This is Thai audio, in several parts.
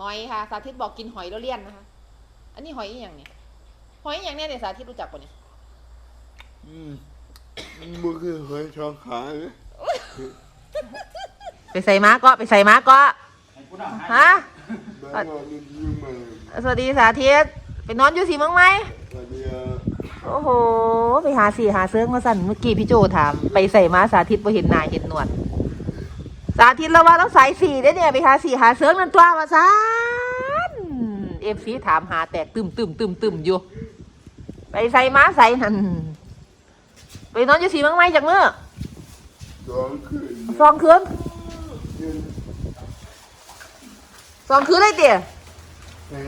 หอยค่ะ สาธิตบอกกินหอยแล้วเลี่ยนนะคะ อันนี้หอยอหย่างเนี่ยหอยอหย่างเนี่ยเนี่ยสาธิตรู้จักปะเนี่ยอืมมันคือหอยทองขาเลยไปใส่ม้าก็ไปใส่ม้าก็ฮะบ้านเรามันยิ่งมาสวัสดีสาธิตไปนอนอยู่สีเมืองไหมตอนนี้อะโอ้โห ไปหาสีหาเสื้อมาสั่นเมื่อกี้พี่โจถาม ไปใส่ม้าสาธิตบ่เห็นหน้าเห็นหนวด สาธิตแล้วว่าต้องใส่สีได้เนี่ยไปหาสีหาเสื้อนั่นตัวมาซันเอฟซีถามหาแตกตึมตึมตึมตึมอยู่ ไปใส่ม้าใส่นั่นไปนอนอยู่สีเมืองไหมจากเมื่อสองคืนสองคืนยืนสองคืนเลยเตี๋ยแต่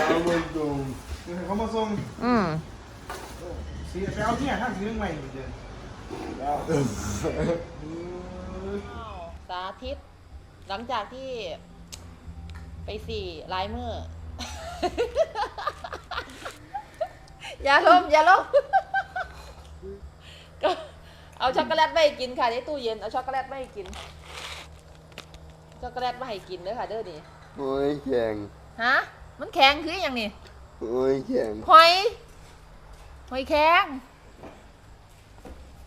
ยาวมันตรงเดี๋ยวให้เขามาส่งอืมสีไปเอาที่ไหนทางสีเรื่องใหม่เหมือนเดิม สาธิต หลังจากที่ไปสี่ลายมือ อย่าลมอย่าลมก็เอาช็อกโกแลตไม่ให้กินค่ะในตู้เย็น เอาช็อกโกแลตไม่ให้กิน ช็อกโกแลตไม่ให้กินเด้อค่ะ เด้อนี่หอยแข็งฮะ มันแข็งคืออย่างนี้หอยแข็งหอยหอยแข็ง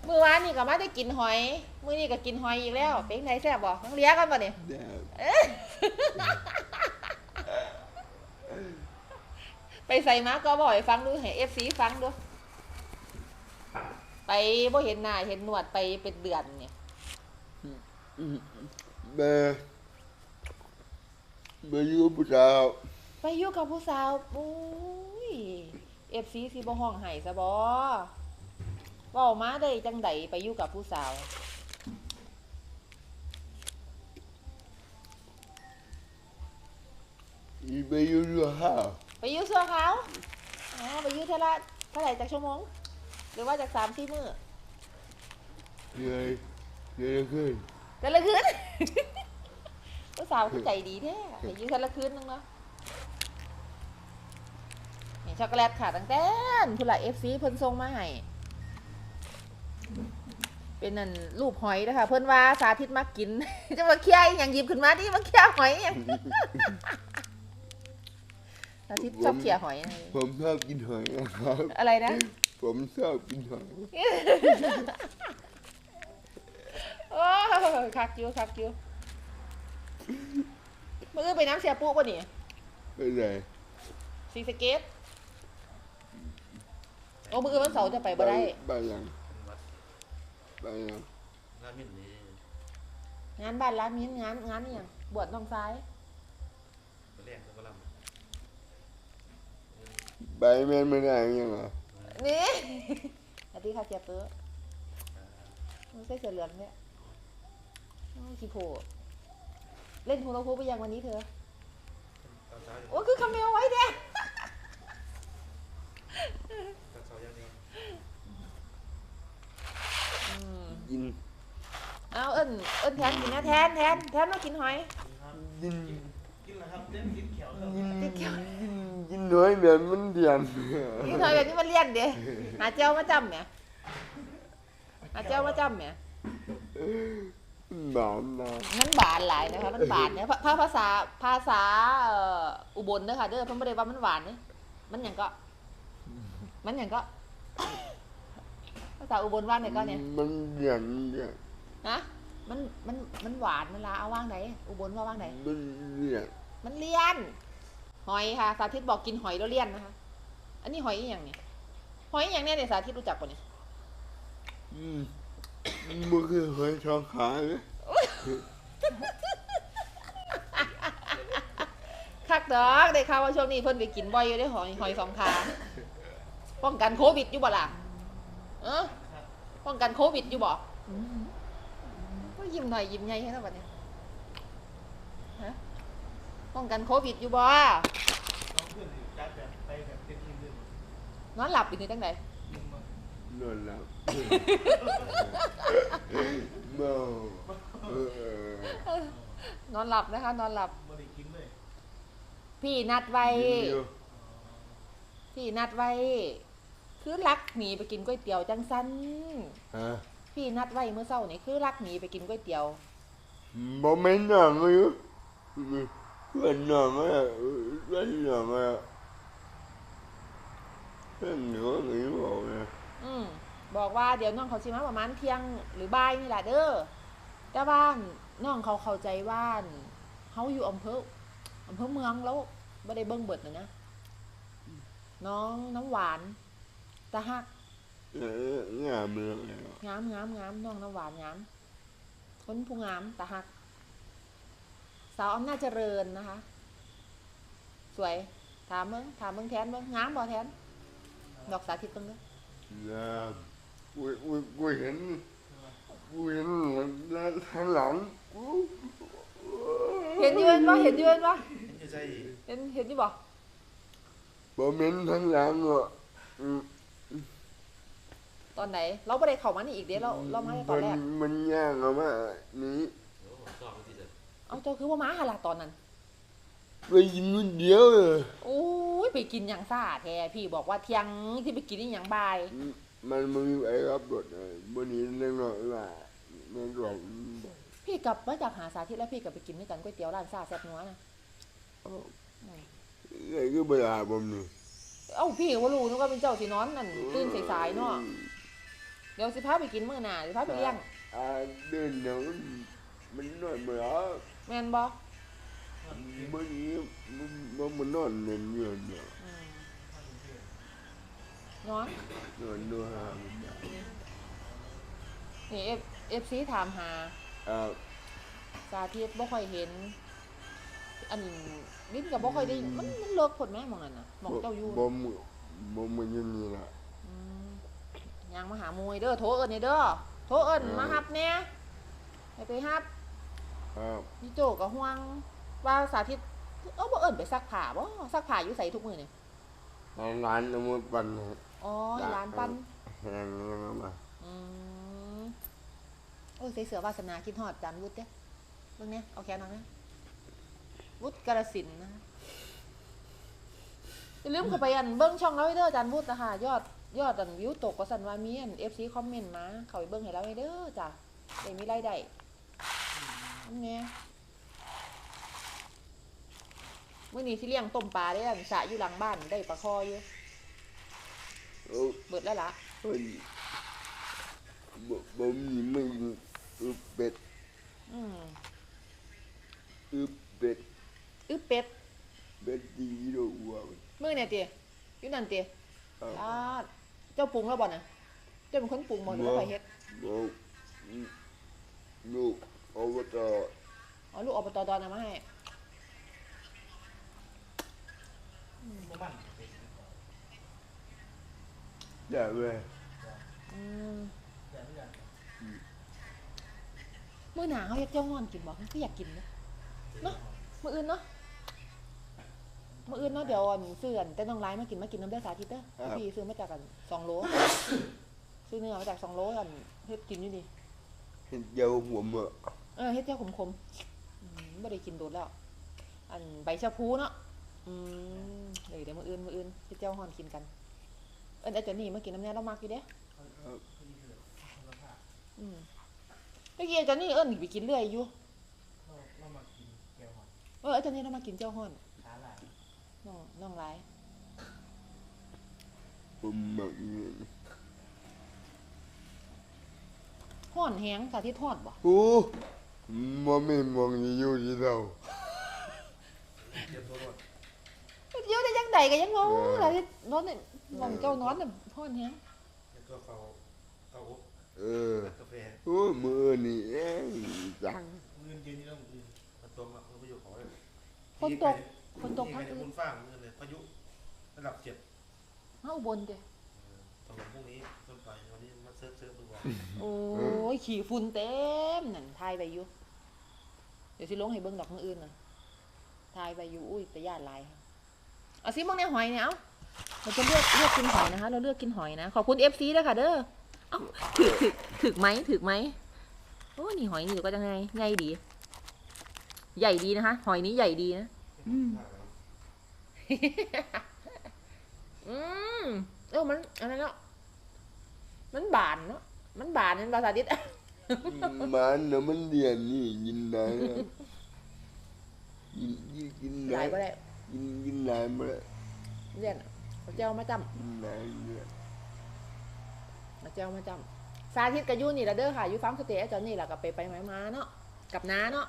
มื่อวานนี่ก็มาได้กินหอย มื้อนี้ก็กินหอยอีกแล้ว เป็นไงแซ่บบ่ต้องเลี้ยกันบ่เนี่ยแดดไปใส่มาก็บ่อยฟังดูให้ FC ฟังดู ไปบ่เห็นหน้าเห็นหนวดไปเป็นเดือนเนี่ยเบอร์เบอร์ยูบุตราวไปอยู่กับผู้สาวอุ้ย FC สิบ่ห้องไห้ซะบ่เว้ามาได้จังไดไปอยู่กับผู้สาวอีเบอร์ยูรัวห้าวไปอยู่ซัวเขาวอ๋อไปอยู่เท่าละเท่าไหร่จากชั่วโมง หรือว่าจากสามสี่มื้อเหนื่อยเหนื่อยขึ้นแต่ละคืนผู้สาวคือใจดีแท้ไปอยู่แต่ละคืนนึงเนาะนี่ช็อกโกแลตค่ะตั้งแต่ผู้ละเอฟซีเพิ่นส่งมาให้ เป็นนั่นรูปหอยนะคะ เพิ่นว่าสาธิตมากิน จะมาเคี่ยอหย่างหยิบขึ้นมาดิมาเคี่ยหอยอหย่างสาธิตชอบเคี่ยหอยอะไรผมชอบกินหอยนะครับ อะไรนะ ผมชอบกินหอยโอ้คักอยู่คักอยู่มือไปน้ำเสียปุ๊ป่ะนี่เป็นไรซีสะเกตโอ้มือวันเสาร์จะไปบ่ได้ ไปยัง ไปยังร้านมิตรนี้งานบ้านร้านมิ้นงานงานนี่ยังบวชน้องซ้ายไปเรียกเขาก็ลำไปแม่นไม่ได้ยังไงนี่สวัสดีค่ะเสียเปื้อไม่ใช่เสือเหลืองเนี่ยโอ้ยขี้โผล่เล่นฮูลาฮูปไปยังวันนี้เธอตอนเช้าอยู่ โอ้ยคือคาเมลไว้เด้ ตอนเช้ายังนี้ อืม กินเอาเอิ้นเอิ้นแทนกินนะแทนแทนแทนมากินหอยกินกินแล้วครับเต้นกินเขียวครับกินกินกินหอยแบบมันเดียนนี่หอยแบบนี้มันเลี่ยนเด้หาเจ้ามาจำเนี่ยหาเจ้ามาจำเนี่ยหนอนนะมันบานหลายนะคะมันบานเนี่ยภาภาษาภาษาเอ่ออุบลเด้อค่ะเด้อเพิ่นบ่ได้ว่ามันหวานเนี่ยมันหยังก็ มันหยังก็ ภาษาอุบลว่าไหนก็เนี่ยมันเดียนเนี่ยนะมันมันมันหวานเวลาเอาว่างไหน อุบลว่าว่างไหนมันเดียนมันเลี่ยน หอยค่ะ สาธิตบอกกินหอยแล้วเลี่ยนนะคะ อันนี้หอยอหย่างเนี่ยหอยอหย่างเนี่ยเนี่ยสาธิตรู้จักปะเนี่ยอืมมันคือหอยทองขาเลยคักดอกได้ข่าวว่าช่วงนี้เพิ่นไปกินบ่อยอยู่ได้อหอยหอยสองขาป้องกันโควิดอยู่บ่ล่ะ เออป้องกันโควิดอยู่บ่อืมก็ยิ้มหน่อยยิ้มใหญ่ให้แล้วบัดเนี้ฮะป้องกันโควิดอยู่บ่น้องเพื่อนจัดแบบไปแบบเต็มที่เลยนอนหลับอยู่นี่ตั้งไหนนอนหลับเมาเออนอนหลับนะคะ นอนหลับไม่ได้กินเลยพี่นัดไว้เดี๋ยวพี่นัดไว้ คือรักหนีไปกินก๋วยเตี๋ยวจังสันฮะพี่นัดไว้เมื่อเช้านี่คือรักหนีไปกินก๋วยเตี๋ยวบ่แม่นหนังเลยเพื่อนนอนมาเพื่อนนอนมาเพื่อนหนูหนูบอกนะอืมบอกว่าเดี๋ยวน้องเขาสิมาประมาณเที่ยงหรือบ่ายนี่แหละเด้อแต่บ้านน้องเขาเข้าใจว่าเขาอยู่อำเภออำเภอเมืองแล้วไม่ได้เบิ่งเบิดนะนะน้องน้ำหวาน ตาฮักเอองามเลยงามงามงามน้องน้ำหวานงามคนผู้งามตาฮัก สาวอำนาจเจริญนะคะ สวย ถามเบิ่งถามเบิ่งแทนเบิ่งงามบ่แทน ดอกสาธิตเบิ่งเด้องามกูกูกูเห็นกูเห็นแล้วทางหลังกูเห็นยู่เห็นบ่เห็นยู่เห็นบ่เห็นอยู่ใจเห็นเห็นอกบ่บ่เห็นทางหลังอะ ตอนไหน เราไม่ได้เข้ามานี่อีกเด้เราเรามาแต่ตอนแรก มันมันยากอะมานี้โอ้สอบไปที่จะเอาเจ้าคือว่าม้าหนล่ะตอนนั้น ไปยินคนเดียวเลยโอ้ยไปกินหยังซ่าแท้พี่บอกว่าเที่ยงที่ไปกินนี่หยังบ่าย มันไมันมีไอ้รับรถเลยวันนี้เรื่องหน่อยว่าในกล่องพี่กลับมาจากหาสาธิตแล้วพี่กลับไปกินด้วยกันก๋วยเตี๋ยวร้านซ่าแซ่บนัวนะไอ้ก็เวลาผมนี่เอ้าพี่ว่ารู้นึกว่าเป็นเจ้าสินอนนั่นตื่นสายๆเนาะ เดี๋ยวสิพาไปกินมื้อหน้าสิพาไปเลี้ยงอ่าเดินเดี๋ยวมันนอนมาแล้วแม่นบ่วันนี้มันมันมันนอนเล่นเงินเนี่ยอืมนอนนอนดูหามันได้นี่ F FC ถามหาอ่าสาธิตบ่ค่อยเห็น อันลิ้นก็บ่ค่อยได้มันมันเลิกผลแม่หมองนั่นน่ะหมองเจ้าอยู่บ่มบ่มันยังมีละ ยางมาหามวยเด้อโทรเอิ้นนี่เด้อโทรเอิ้นมาฮับแหน่ให้ไปฮับอ่าพี่โจก็ห่วงว่าสาธิตเอ้าบ่เอิ้นไปซักผ้าบ่ซักผ้าอยู่ไสทุกมื้อนี่ร้านน้ำมันปั่นให้อ๋อร้านปั้นแห้งแล้วมาอืมโอ้ยใส่เสื้อวาสนาคิดฮอดจานวุฒิเด้เบิ่งเนี่ยเอาแขนออกนะวุฒิกาฬสินธุ์นะคะอย่าลืมเข้าไปอันเบิ่งช่องเราให้เด้ออาจารย์วุฒินะคะยอด ยอดอันวิวตกก็สั่นว่ามีอัน FC คอมเมนต์มาเข้าไปเบิ่งให้เราให้เด้อจ้ะได้มีรายได้อันเนี้ยมื้อนี้สิเลี้ยงต้มปลาเด้ออันสระอยู่หลังบ้านได้ปลาคออยู่โอ้เบิดแล้วล่ะเฮ้ยบ่บ่มีไม่อึบเป็ดอืมอึบเป็ดอึเป็ดเป็ดดีดอกวัวมื้อเนี่ยติอยู่นั่นติอ่าอ่า เจ้าปรุงแล้วบ่น่ะเจ้าเป็นคนปรุงบ่หรือว่าใครเฮ็ดบ่ลูกอบตอ๋อลูกอบตดอนเอามาให้บ่มันได้เว้ยอืมแต่ไม่อยากมื้อหน้าเฮาเฮ็ดเจ้าฮ้อนกินบ่คืออยากกินเนาะเนาะมื้ออื่นเนาะ มื้ออื่นเนาะเดี๋ยวอันซื้ออันแต่น้องไลน์มากินมากินน้ำเด้อสาธิตเด้อพี่ซื้อมาจากกัน2โลซื้อเนื้อมาจาก2โลอันเฮ็ดกินอยู่นี่เห็นเจ้าหัวหมะเออเฮ็ดเจ้าขมๆอืมบ่ได้กินโดนแล้ว อันใบชะพูเนาะอืมเดี๋ยวเดี๋ยวมื้ออื่นมื้ออื่นเฮ็ดเจ้าฮ้อนกินกัน เอิ้นอาจารย์นี่มากินน้ำแน่เรามักอยู่เด้อืมตะกี้อาจารย์นี่เอิ้นไปกินเรื่อยอยู่ เราเรามากินแก้วหอมเอออาจารย์นี่เรามากินเจ้าฮ้อนขาหลาย น้องน้องหลายผมมักนี่ฮ้อนแฮงสาธิตฮ้อนบ่โอ้มันไม่มองอยู่ที่เราเตรียมตัวรถเดี๋ยวได้ยังใดก็ยังงงเออสาธิตนอนนี่มองเจ้านอนน่ะฮ้อนแฮงแล้วก็เขาเขาอบเออกาแฟโอ้มือนี่เอ้ยจังมือเย็นนี่ต้องมือมันตัวมามันไปอยู่เขาเลยฝนตก ฝนตกนี่ทั้งไงคืคุนณฟ้างนี่เลยพายุระดับเจ็ดเฮาอุบนเด้ตกลงพรุ่งนี้ต้นไปวันนี้มาเซิร์ฟเซิร์ฟดูก่อนโอ้ยขี้ฝุ่นเต็มนั่นถ่ายไว้อยู่เดี๋ยวสิลงให้เบิ่งดอกมื้ออื่นน่ะถ่ายไว้อยู่อุ้ยแต่ญาติหลายค่ะเอาสิมึงในหอยเนี่ยเอ้าเราจะเลือกเลือกกินหอยนะคะ เราเลือกกินหอยนะ ขอบคุณ FC ด้วยค่ะเด้อเอ้าถึกถึกถึกไหมถึกไหมโอ้นี่หอยนี่ก็จะไงไงดี ใหญ่ดีนะคะ หอยนี้ใหญ่ดีนะ อืมเออมันอะไรเนาะมันบานเนาะมันบานเป็นภาษาดิษมันน่ะมันเรียนนี่ยินได้นะกินกินกินหไหนลายบ่ได้กินกินไหนมาเลยเรียนเอาเจ้ามาจำกินไหนเนี่ยมาเจ้ามาจำสาธิตกับยูนี่ละเด้อค่ะอยูฟาร์มสเตย์อาจารย์นี่แหละกับไปไปมามาเนาะกับน้าเนาะ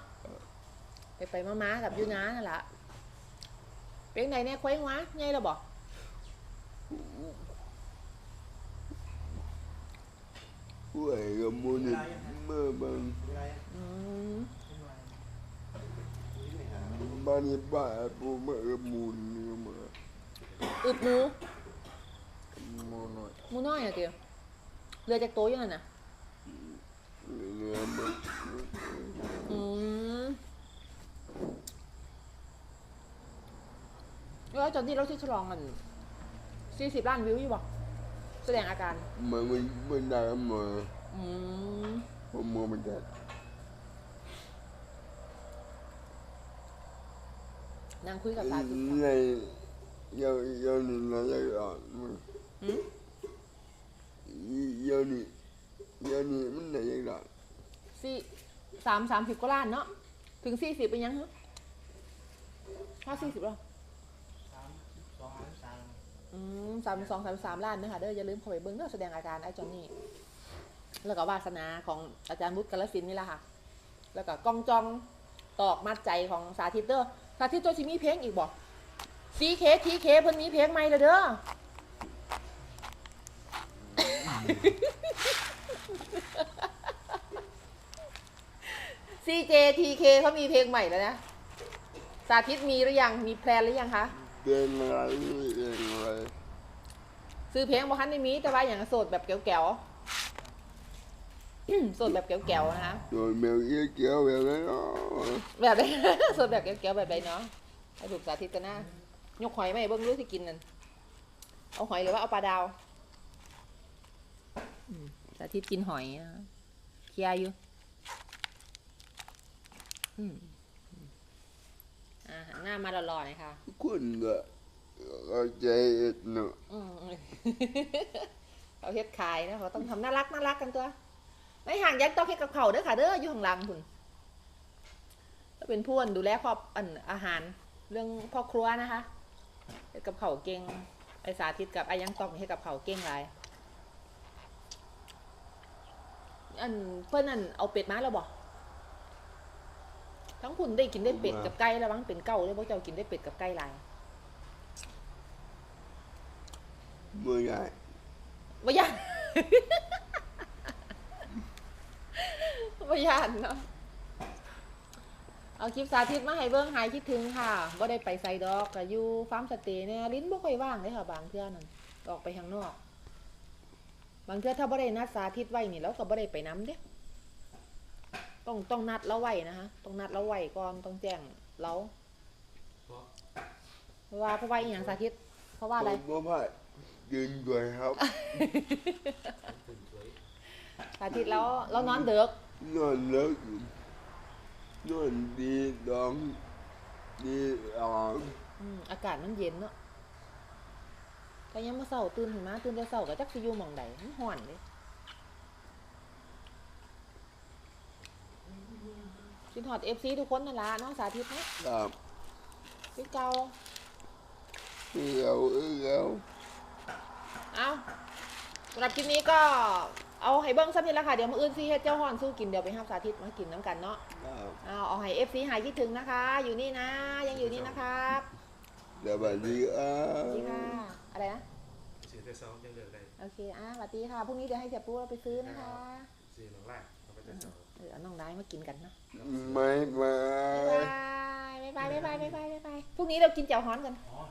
ไปไปมามากับยูน้านั่นแหละ เป็นไงเนี่ยเคว้งวะไงเราบอกป่วยกับมูลนิธิเมื่อบางเป็น ไรอืมบ้านนี้บ้าปูเมื่อกับมูลนี่มาอึบหมูมูหน่อยหมูน้อยอะเตียวเรือจากโตยังไงน่ะเนื้อมันอืมแล้วตอนที่เราที่ฉลองกันสี่สิบล้านวิวอยู่บอกแสดงอาการ มันมันมันได้มาอืมผมมองมันได้นางคุยกับสาธิตในยาวยาวนี่นะยาวมันอืมยาวนี่ยาวนี่มันไหนยังไงสี่สามสามสิบกว่าล้านเนาะถึงสี่สิบเป็นยังฮะถ้าสี่สิบแล้ว สามสองล้านสาม อืมสามสองสามสามล้านนะคะเด้ออย่าลืมเข้าไปเบิ้งเด้อแสดงอาการไอ้จอนนี่แล้วก็วาสนาของอาจารย์วุฒิกาลสินนี่แหละค่ะ แล้วก็กองจองตอกมัดใจของสาธิตเด้อสาธิตตัวชิมีเพลงอีกบอกซีเคทีเคเพิ่นมีเพลงใหม่แล้วเด้อซีเจทีเคเขามีเพลงใหม่แล้วนะ สาธิตมีหรือยังมีแพลนหรือยังคะ เป็นอะไรเป็นอะไร ซื้อเพลงบ่คันได้มีแต่ว่าอย่างโสดแบบแก๋วๆโสดแบบแก๋วๆนะคะโดนแมวเยี่ยเกี่ยวแบบนั้นเนาะแบบไหนโสดแบบแก๋วๆแบบใดเนาะให้ถูกสาธิตกันนะยกหอยไหมาให้เบิ้งรู้สิกินนั่นเอาหอยหรือว่าเอาปลาดาวอืมสาธิตกินหอยนะเคลียร์อยู่อืมอ่าหันหน้ามาหล่อๆหน่อยค่ะคุณก็ เข้าใจเนาะอืมเขาเฮ็ดขายนะเขาต้องทำน่ารักน่ารักกันตัวในห่างยักษ์ต้องเฮ็ดกับเขาเด้อค่ะเด้ออยู่ข้างหลังคุณก็เป็นผู้อันดูแลครอบอันอาหาร เรื่องพ่อครัวนะคะเฮ็ดกับเขาเก่งไอสาธิตกับไอยังต้องเฮ็ดกับเขาเก่งหลายอันเพื่อนอันเอาเป็ดมาแล้วบ่ทั้งคุณได้กินได้เป็ดกับไก่แล้วบ้างเป็นเก่าเลยบ่เจ้ากินได้เป็ดกับไก่หลาย เมื่อไงว่ยานว่ยานเนาะเอาคลิปสาธิตมาให้เบิ้งหายคิดถึงค่ะบ่ได้ไปไซดอกก็อยู่ฟาร์มสเตย์เนี่ยลิ้นบ่ค่อยว่างเลยค่ะ บางเทื่อนั่นออกไปข้างนอก บางเทื่อถ้าบ่ได้นัดสาธิตไว้นี่เราก็บ่ได้ไปน้ำเด้ต้องต้องนัดเราไว้นะคะต้องนัดเราไว้ก่อนต้องแจ้งเราเพราะเพราะว่าเพราะว่าอีหยังสาธิต เพราะว่าอะไรผมว่า กินด้วยครับตื่นสวยสาธิตแล้วเรานอนเดึกนอนเลิกนอนดีดองดีอ่อนอืมอากาศมันเย็นเนาะแต่ยังมาเศร้าตื่นถึงมาตื่นแต่เศร้าก็จักสิอยู่หม่องใดมันห่อนเลยกินหอดเอฟซีทุกคนนั่นละเนาะสาธิตเนาะครับพี่เกาเอือเอือ เอาสำหรับคลิปนี้ก็เอาให้เบิ้งซ้ำนี่ละค่ะ เดี๋ยวมาอื่นซีเฮ็ดเจ้าฮ้อนสู้กิน เดี๋ยวไปห้ามสาธิตมากินน้ำกันเนาะครับเอาเอาให้เอฟซีหายคิดถึงนะคะ อยู่นี่นะ ยังอยู่นี่นะครับสวัสดีครัสวัสดีค่ะบอะไรนะสื่อแต่ซ้อมยังเลือกได้โอเคอะสวัสดีค่ะ พรุ่งนี้เดี๋ยวให้เสียปูเราไปซื้อนะคะสื่อหลังแรกเราไปแต่ซ้อมเออเอาน้องได้มากินกันเนาะไม่มาบ๊ายบายบ๊ายบายบ๊ายบายบ๊ายบายบ๊ายบายพรุ่งนี้เรากินเจียวฮ้อนกันอ๋อ